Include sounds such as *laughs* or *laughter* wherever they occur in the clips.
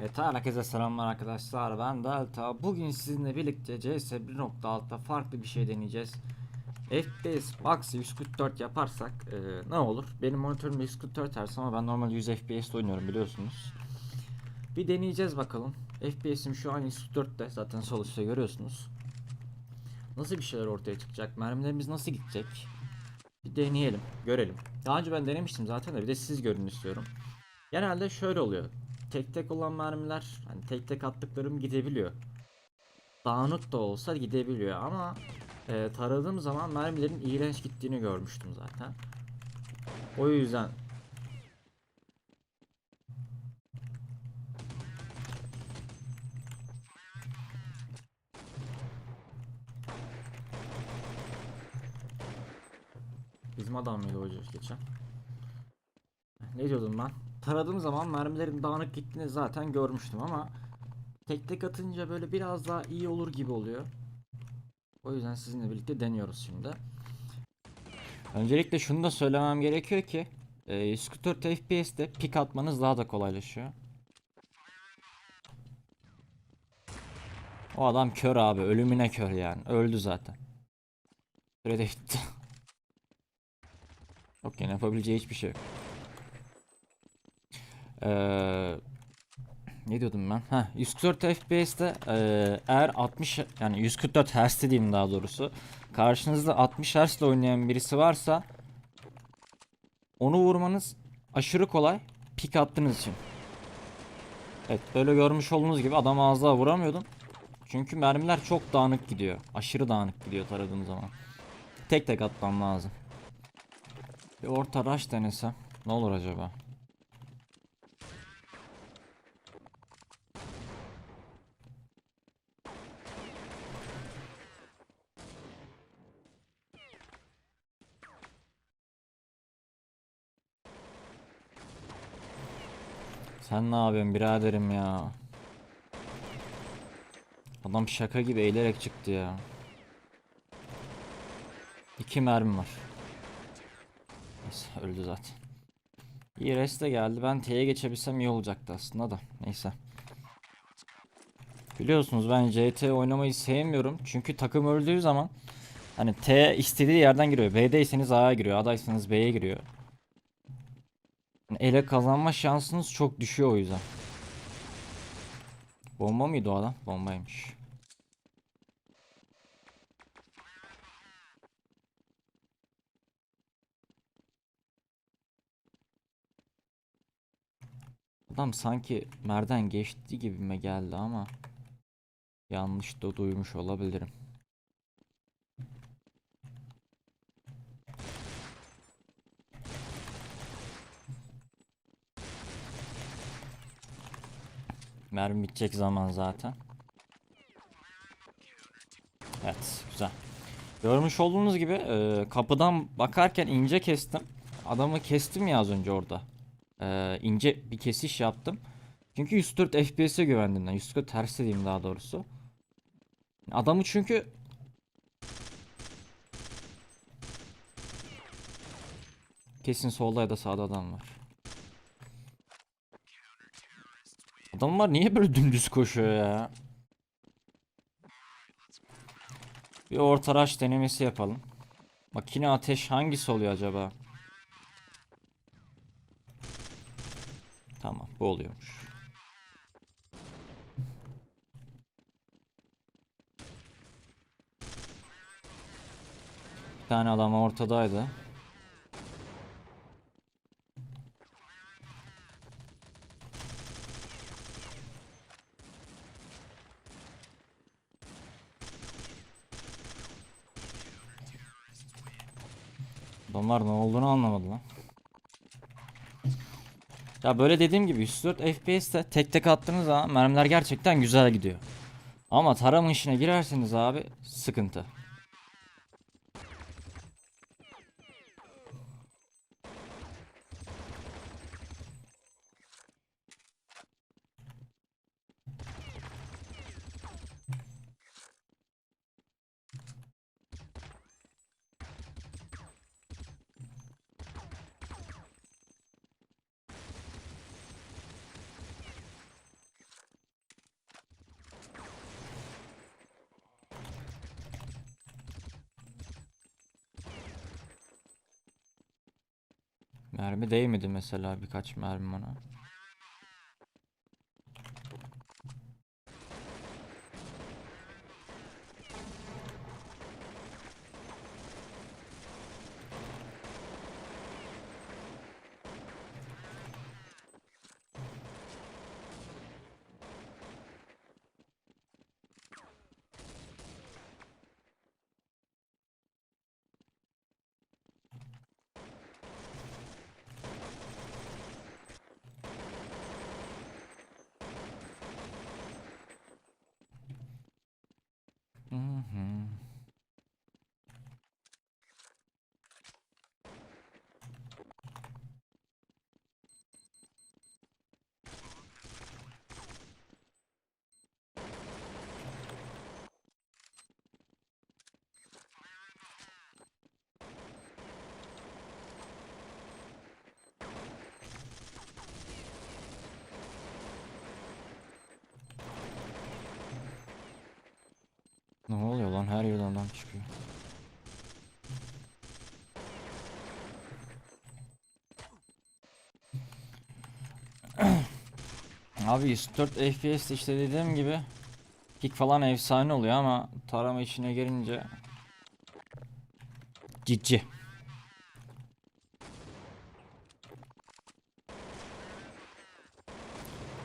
Evet herkese selamlar arkadaşlar. Ben Delta bugün sizinle birlikte CS 1.6'da farklı bir şey deneyeceğiz. FPS max 144 yaparsak e, ne olur? Benim monitörüm 144 Hz ama ben normal 100 FPS oynuyorum biliyorsunuz. Bir deneyeceğiz bakalım. FPS'im şu an 144'te zaten sol üstte görüyorsunuz. Nasıl bir şeyler ortaya çıkacak? Mermilerimiz nasıl gidecek? Bir deneyelim görelim. Daha önce ben denemiştim zaten de bir de siz görün istiyorum Genelde şöyle oluyor tek tek olan mermiler hani tek tek attıklarım gidebiliyor. Dağınık da olsa gidebiliyor ama e, taradığım zaman mermilerin iğrenç gittiğini görmüştüm zaten. O yüzden Bizim adam mıydı o geçen? Ne diyordum ben? Taradığım zaman mermilerin dağınık gittiğini zaten görmüştüm ama tek tek atınca böyle biraz daha iyi olur gibi oluyor. O yüzden sizinle birlikte deniyoruz şimdi. Öncelikle şunu da söylemem gerekiyor ki e, 144 FPS'te pik atmanız daha da kolaylaşıyor. O adam kör abi ölümüne kör yani öldü zaten. Sürede bitti. *laughs* Yok yapabileceği hiçbir şey yok. Ne diyordum ben? Ha 144 FPS'te eğer 60 yani 144 Hz diyeyim daha doğrusu. Karşınızda 60 Hz ile oynayan birisi varsa onu vurmanız aşırı kolay pik attığınız için. Evet böyle görmüş olduğunuz gibi adam az daha vuramıyordum. Çünkü mermiler çok dağınık gidiyor. Aşırı dağınık gidiyor taradığım zaman. Tek tek atmam lazım. Bir orta rush denesem ne olur acaba? Sen ne yapıyorsun biraderim ya? Adam şaka gibi eğilerek çıktı ya. İki mermi var. Neyse öldü zaten. İyi rest de geldi. Ben T'ye geçebilsem iyi olacaktı aslında da. Neyse. Biliyorsunuz ben CT oynamayı sevmiyorum. Çünkü takım öldüğü zaman hani T istediği yerden giriyor. B'deyseniz A'ya giriyor. A'daysanız B'ye giriyor. Yani ele kazanma şansınız çok düşüyor o yüzden. Bomba mıydı o adam? Bombaymış. Adam sanki merden geçti gibime geldi ama yanlış da duymuş olabilirim. Mermi bitecek zaman zaten. Evet güzel. Görmüş olduğunuz gibi e, kapıdan bakarken ince kestim. Adamı kestim ya az önce orada. E, ince bir kesiş yaptım. Çünkü 104 FPS'e güvendim ben. 104 ters diyeyim daha doğrusu. Adamı çünkü Kesin solda ya da sağda adam var. Adamlar niye böyle dümdüz koşuyor ya? Bir orta rush denemesi yapalım. Makine ateş hangisi oluyor acaba? Tamam bu oluyormuş. Bir tane adam ortadaydı. Adamlar ne olduğunu anlamadı lan. Ya böyle dediğim gibi 104 FPS'te tek tek attığınız zaman mermiler gerçekten güzel gidiyor. Ama tarama işine girerseniz abi sıkıntı. Mermi değmedi mesela birkaç mermi bana. 嗯 Ne oluyor lan her yerden adam çıkıyor. *clears throat* Abi 104 FPS işte dediğim gibi kick falan efsane oluyor ama tarama içine girince cici.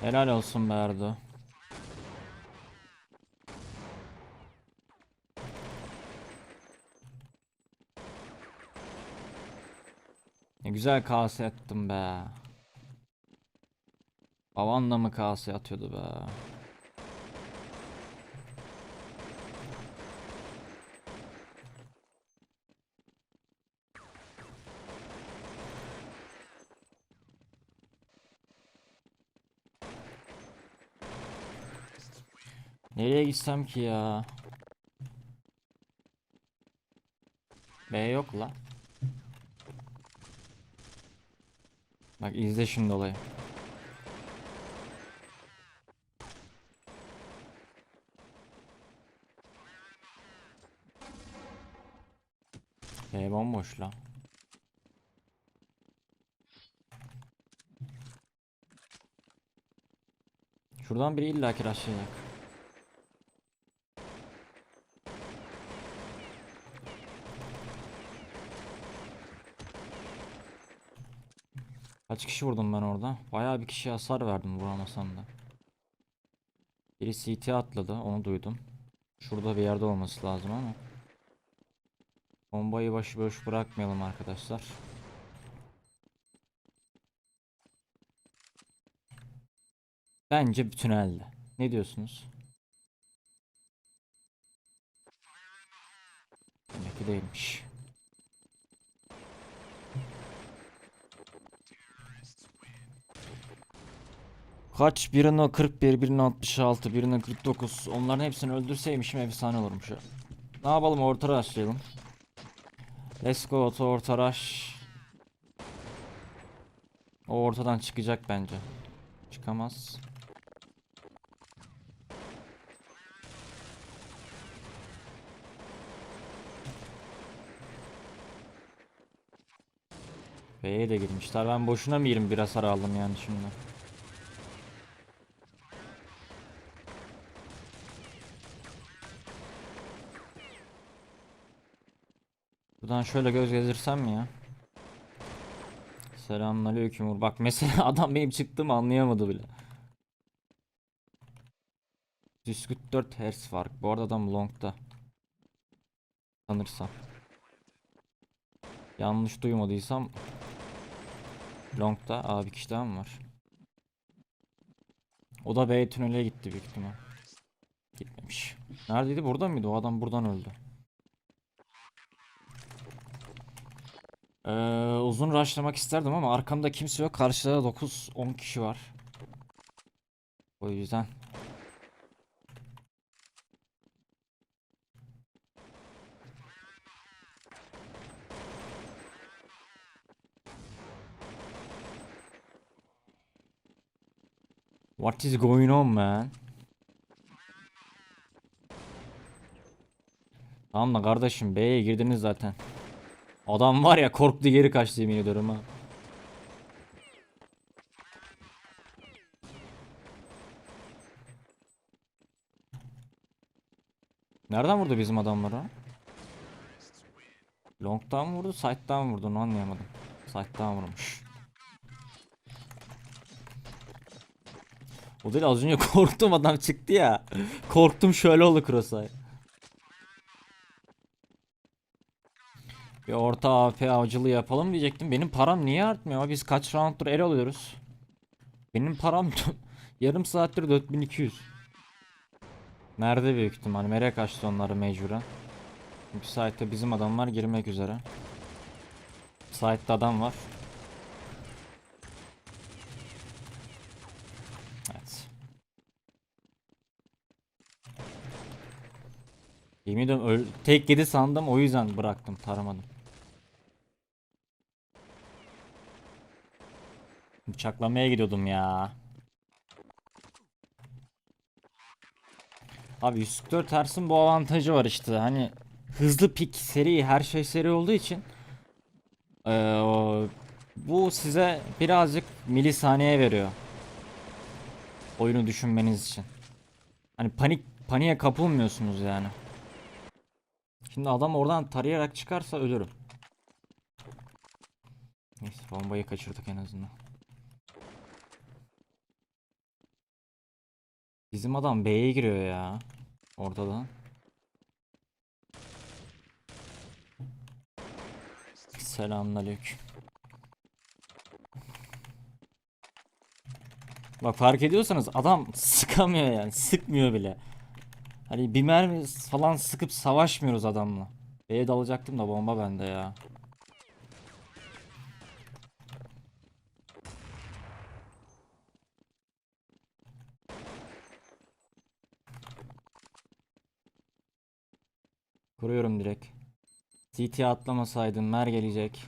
Helal olsun be Güzel kase attım be. Babanla mı kase atıyordu be. Nereye gitsem ki ya? B yok la. Bak izle şimdi olayı. B bomboş la. Şuradan biri illa ki rushlayacak. Kaç kişi vurdum ben orada? Bayağı bir kişiye hasar verdim vuramasam da. Biri CT atladı, onu duydum. Şurada bir yerde olması lazım ama. Bombayı başıboş bırakmayalım arkadaşlar. Bence bir tünelde. Ne diyorsunuz? Demek ki değilmiş. Kaç? Birini 41, birini 66, birini 49. Onların hepsini öldürseymişim efsane olurmuş ya. Ne yapalım orta rushlayalım. Let's go to orta rush. O ortadan çıkacak bence. Çıkamaz. B'ye de girmişler. Ben boşuna mı 21 hasar aldım yani şimdi? Buradan şöyle göz gezdirsem mi ya? Selamünaleyküm Uğur. Bak mesela *laughs* adam benim çıktığımı anlayamadı bile. 144 Hz fark. Bu arada adam long'da. Sanırsam. Yanlış duymadıysam Long'da abi kişi daha mı var? O da B tünele gitti büyük ihtimal. Gitmemiş. Neredeydi? Burada mıydı? O adam buradan öldü. Ee, uzun rushlamak isterdim ama arkamda kimse yok. Karşıda 9-10 kişi var. O yüzden. What is going on man? Tamam da kardeşim B'ye girdiniz zaten. Adam var ya korktu geri kaçtı yemin ediyorum ha. Nereden vurdu bizim adamları? Long'dan vurdu, side'dan mı vurdu? Onu anlayamadım. Side'dan vurmuş. O değil az önce *laughs* korktum adam çıktı ya. korktum şöyle oldu Kurosay. Bir orta AP avcılığı yapalım diyecektim. Benim param niye artmıyor? Biz kaç rounddur el alıyoruz? Benim param *laughs* yarım saattir 4200. Nerede büyük ihtimal? Nereye kaçtı onları mecburen? Çünkü site'de bizim adamlar girmek üzere. Site'de adam var. Evet. Yemin ediyorum tek yedi sandım o yüzden bıraktım taramadım. Bıçaklamaya gidiyordum ya. Abi 144 tersin bu avantajı var işte hani hızlı pik seri her şey seri olduğu için eee, o- bu size birazcık milisaniye veriyor oyunu düşünmeniz için. Hani panik paniğe kapılmıyorsunuz yani. Şimdi adam oradan tarayarak çıkarsa ölürüm. Neyse bombayı kaçırdık en azından. Bizim adam B'ye giriyor ya. Ortadan. Selamünaleyküm. Bak fark ediyorsanız adam sıkamıyor yani. Sıkmıyor bile. Hani bir mermi falan sıkıp savaşmıyoruz adamla. B'ye dalacaktım da bomba bende ya. Kuruyorum direkt. CT atlamasaydım mer gelecek.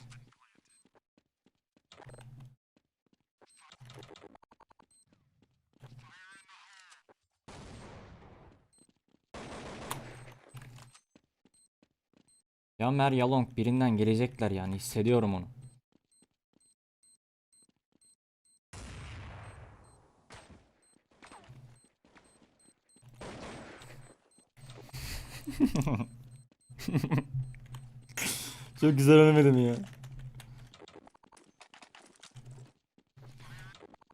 Ya mer ya long birinden gelecekler yani hissediyorum onu. *laughs* *laughs* Çok güzel ölmedim ya.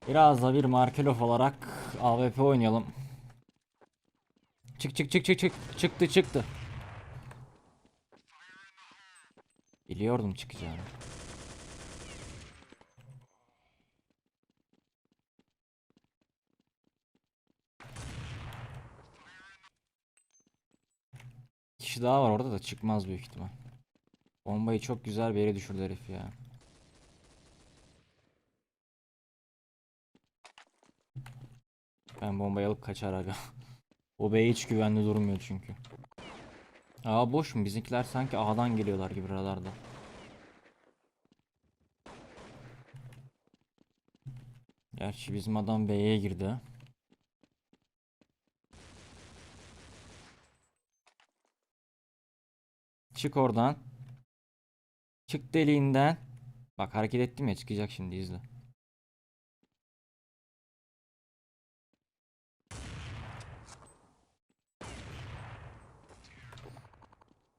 Biraz da bir Markelov olarak AWP oynayalım. Çık çık çık çık çık çıktı çıktı. Biliyordum çıkacağını. Kişi daha var orada da çıkmaz büyük ihtimal. Bombayı çok güzel bir yere düşürdü herif ya. Ben bombayı alıp kaçar aga. *laughs* o bey hiç güvenli durmuyor çünkü. Aa boş mu? Bizimkiler sanki A'dan geliyorlar gibi radarda. Gerçi bizim adam B'ye girdi. Çık oradan. Çık deliğinden. Bak hareket ettim ya çıkacak şimdi izle.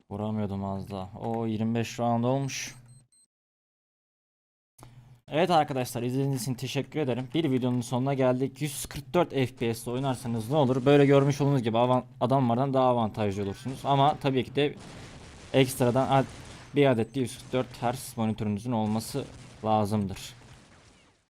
Vuramıyordum az daha. O 25 round olmuş. Evet arkadaşlar izlediğiniz için teşekkür ederim. Bir videonun sonuna geldik. 144 FPS ile oynarsanız ne olur? Böyle görmüş olduğunuz gibi avan- adamlardan daha avantajlı olursunuz. Ama tabii ki de ekstradan ad- bir adet de 144 Hz monitörünüzün olması lazımdır.